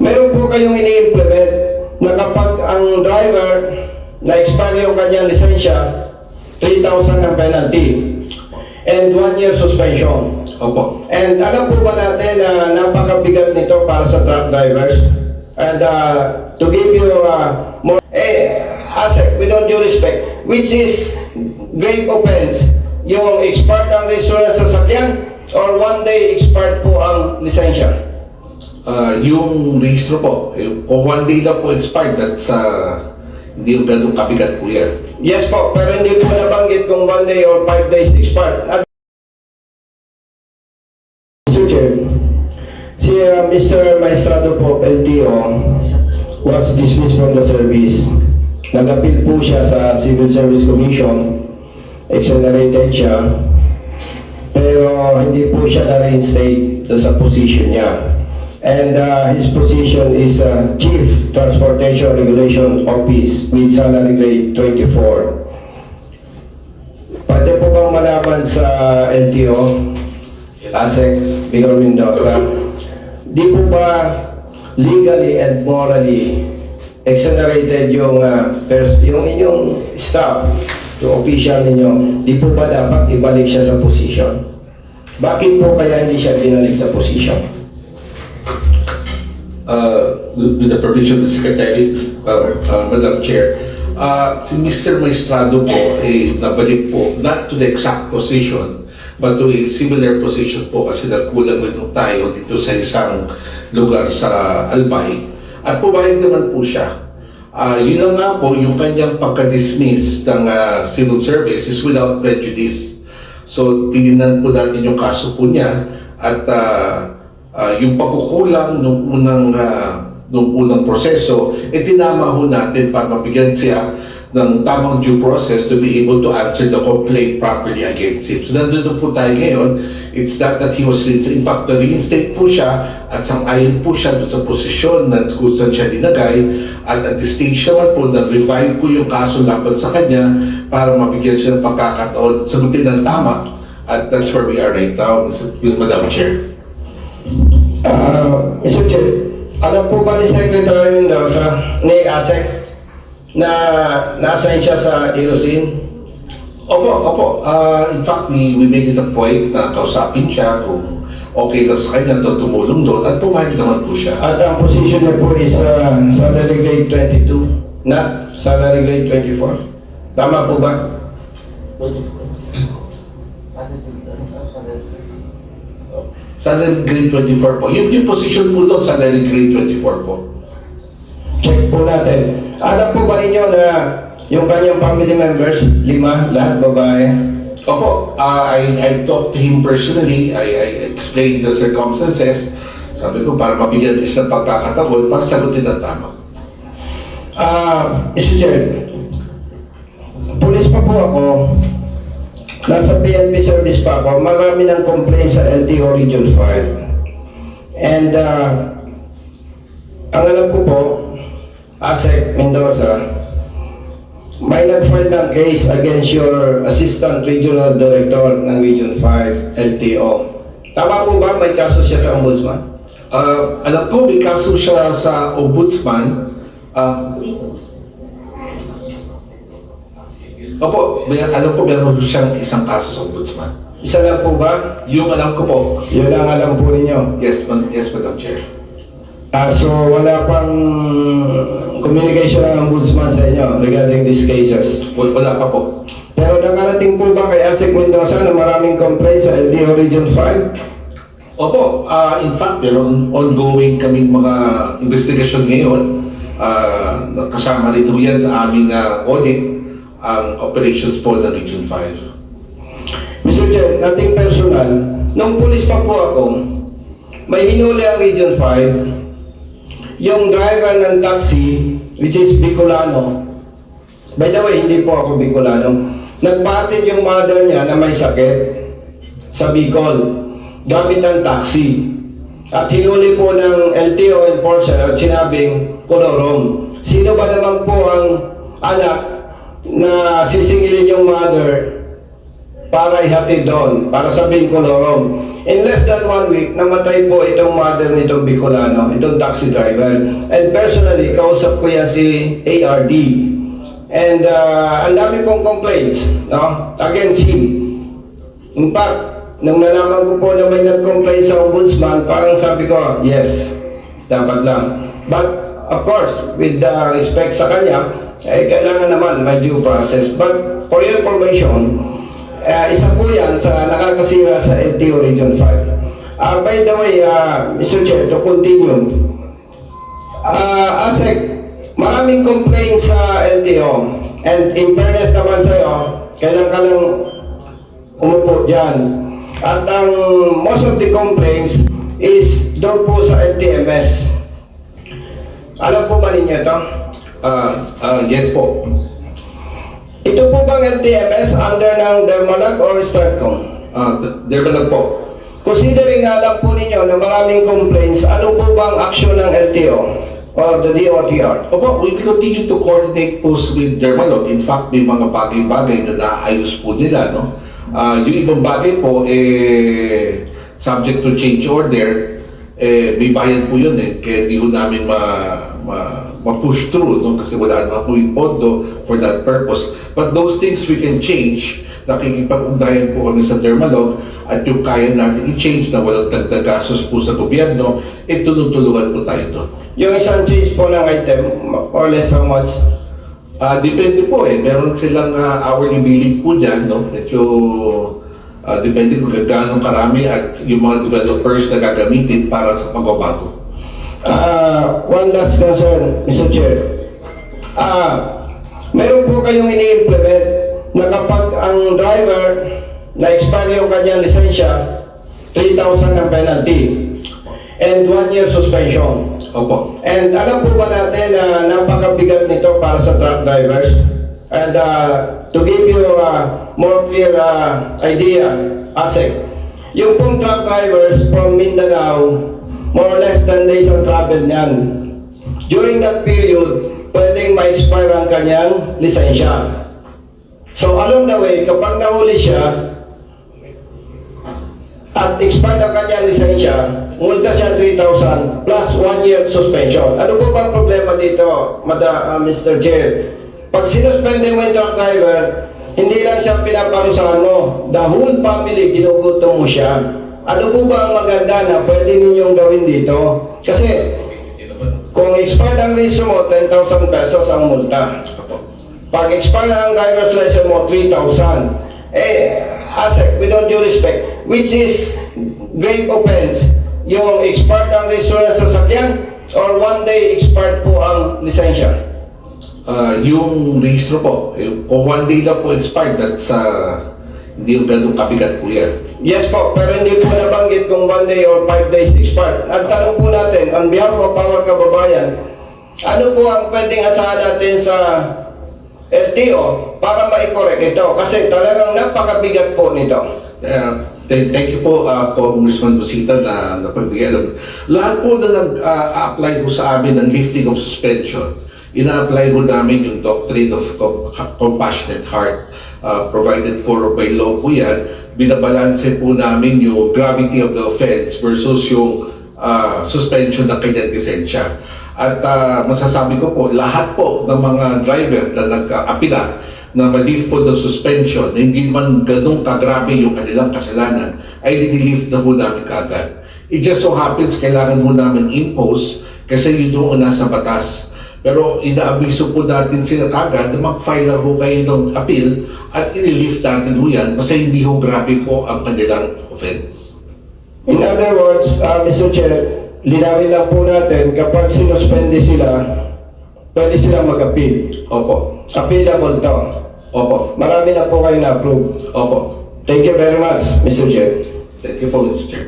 meron po kayong ini-implement na kapag ang driver na expire yung kanyang lisensya, 3,000 ang penalty and 1 year suspension. Opo. And alam po ba natin na napakabigat nito para sa truck drivers? And uh, to give you uh, more, eh, ASEC, with all due respect, which is grave offense, yung expired ang registro ng sasakyan or one day expired po ang lisensya? Ah, yung registro po, eh, kung one day lang po expired, that's uh, hindi yung ganun kabigat po yan. Yes po, pero hindi po nabanggit kung one day or five days expired. At Mr. Chair, si uh, Mr. Maestrado po, LTO, was dismissed from the service. Nag-appeal po siya sa Civil Service Commission, exonerated siya, pero hindi po siya na-reinstate sa position niya. And uh, his position is uh, Chief Transportation Regulation Office with salary grade 24. Pwede po bang malaman sa LTO, ASEC, Bigor Mendoza, di po ba legally and morally exonerated yung, uh, yung inyong staff, yung official ninyo, di po ba dapat ibalik siya sa position? Bakit po kaya hindi siya binalik sa position? Uh, with the permission of the Secretary, uh, uh, Madam Chair, uh, si Mr. Maestrado po ay nabalik po, not to the exact position, but to a similar position po kasi nagkulang rin tayo dito sa isang lugar sa Albay. At pumayag naman po siya. Ah, yun na nga po, yung kanyang pagka-dismiss ng ah, civil service is without prejudice. So, tinignan po natin yung kaso po niya at ah, ah, yung pagkukulang nung unang ah, nung unang proseso, eh tinama ho natin para mabigyan siya ng tamang due process to be able to answer the complaint properly against him. So nandun po tayo ngayon. It's not that he was reinstated. In fact, na-reinstate po siya at sang-ayon po siya sa posisyon na kung saan siya dinagay. At at the stage naman po, na-revive po yung kaso laban sa kanya para mabigyan siya ng pagkakataon at sagutin ng tama. At that's where we are right now. Madam Chair. Uh, Mr. Chair, alam po ba ni Secretary Mendoza, ni ASEC, na na-assign siya sa Erosin? Opo, opo. Ah, in fact, we, we made it a point na kausapin siya kung okay lang sa kanya to tumulong doon at pumayag naman po siya. At ang position niya po is uh, salary grade 22, not salary grade 24. Tama po ba? Salary grade 24 po. Yung, yung position po doon, salary grade 24 po. Check po natin. Alam po ba ninyo na yung kanyang family members, lima, lahat babae? Opo, ah, I, I talked to him personally. I, I explained the circumstances. Sabi ko, para mabigyan din siya ng pagkakataon para sagutin ng tama. Ah, Mr. Chair, pulis pa po ako. Nasa PNP service pa ako. Marami ng complaint sa LTO Region 5. And ah, ang alam ko po, ASEC Mendoza, may nag-file ng case against your Assistant Regional Director ng Region 5, LTO. Tama po ba may kaso siya sa Ombudsman? Ah, alam ko, may kaso siya sa ombudsman. Ah, opo, may, alam ko meron siyang isang kaso sa ombudsman. Isa lang po ba? Yung alam ko po, Yun ang alam po ninyo. yes, ma- yes, Madam Chair. Ah, so wala pang communication ng ombudsman sa inyo regarding these cases. Wal- Wala pa po. Pero nakarating po ba kay Asik Mendoza na maraming complaints sa LTO Region 5? Opo, ah, in fact, meron ongoing kaming mga investigasyon ngayon. Ah, kasama rito yan sa aming ah, audit, ang operations po ng Region 5. Mr. Chair, nating personal, nung pulis pa po ako, may hinuli ang Region 5, yung driver ng taxi, which is Bicolano, by the way, hindi po ako Bicolano, nagpatid yung mother niya na may sakit sa Bicol, gamit ng taxi. At hinuli po ng LTO enforcer at sinabing kolorom. Sino ba naman po ang anak na sisingilin yung mother para ihatid doon, para sa Bicolorom. In less than one week, namatay po itong mother nitong Bicolano, itong taxi driver. And personally, kausap ko yan si ARD. And uh, ang dami pong complaints no, against him. In fact, nung nalaman ko po na may nag-complain sa ombudsman, parang sabi ko, yes, dapat lang. But, of course, with the respect sa kanya, eh, kailangan naman may due process. But, for your information, eh, isa po yan sa nakakasira sa LTO Region 5. Ah, by the way, uh, Mr. Chair, to continue, Ah, ASEC, maraming complaints sa LTO. And in fairness naman sa'yo, kailan ka lang umupo dyan. At ang most of the complaints is doon po sa LTMS. Alam po ba ninyo ito? Ah, ah, yes po. Ito po bang LTMS under ng Dermalag or Stratcom? Ah, there ba lang po? Considering na alam po ninyo na maraming complaints, ano po bang action ng LTO or the DOTR? Opo, we continue to coordinate po with Dermalog. In fact, may mga bagay-bagay na naayos po nila, no? Ah, yung ibang bagay po, eh, subject to change order, eh, may bayad po yun eh. Kaya di ko namin ma, ma, ma-push through, no? Kasi wala naman po yung pondo for that purpose. But those things we can change. Nakikipag-ugnayan po kami sa Dermalog at yung kaya natin i-change na walang dagdag gastos po sa gobyerno, eh, tulong-tulungan po tayo doon. Yung isang change po ng item, or less how much? Ah, depende po eh. Meron silang ah, hourly billing po dyan, no? Medyo ah, depende kung gaano karami at yung mga developers na gagamitin para sa pagbabago. Ah, one last concern, Mr. Chair. Ah, meron po kayong ini-implement na kapag ang driver na expire yung kanyang lisensya, 3,000 ang penalty and one year suspension. Opo. And alam po ba natin na napakabigat nito para sa truck drivers? And uh, to give you a more clear uh, idea, ASEC, yung pong truck drivers from Mindanao, more or less 10 days ang travel niyan. During that period, pwedeng ma-expire ang kanyang lisensya. So along the way, kapag nahuli siya, at expired ang kanyang lisensya, multa siya 3,000 plus 1 year suspension. Ano po ba ang problema dito, Mada, ah, Mr. Chair? Pag sinuspende mo yung truck driver, hindi lang siya pinaparusahan mo. The whole family, ginugutom mo siya. Ano po ba ang maganda na pwede ninyong gawin dito? Kasi kung expired ang reason mo, 10,000 pesos ang multa. Pag expire na ang driver's license mo, 3,000. Eh, ASEC, with all due respect, which is grave offense, yung expired ang registro ng sasakyan or one day expired po ang lisensya? Ah, yung registro po, eh, kung one day lang po expired, that's uh, hindi yung ganun kabigat po yan. Yes po, pero hindi po nabanggit kung one day or five days expired. Ang tanong po natin, on behalf of our kababayan, ano po ang pwedeng asahan natin sa LTO para ma-correct ito? Kasi talagang napakabigat po nito. Uh, thank, thank you po, uh, Congressman Busita, na napagbigay. Lahat po na nag-apply po sa amin ng lifting of suspension, ina-apply po namin yung doctrine of com- compassionate heart uh, provided for by law po yan. Binabalanse po namin yung gravity of the offense versus yung uh, suspension ng kanyang lisensya. At uh, masasabi ko po, lahat po ng mga driver na nag-apila na ma-lift po ng suspension, na hindi man ganun kagrabe yung kanilang kasalanan, ay dinilift na po namin kaagad. It just so happens, kailangan mo namin impose kasi yun yung nasa batas. Pero inaabiso po natin sila kagad mag-file ho kayo ng appeal at inilift natin ho yan kasi hindi ho grabe po ang kanilang offense. In other words, uh, Mr. Chair, linawin lang po natin, kapag sinuspende sila, pwede sila mag-appeal. Opo. Appealable to. Opo. Marami na po kayo na-approve. Opo. Thank you very much, Mr. Chair. Thank you po, Mr. Chair.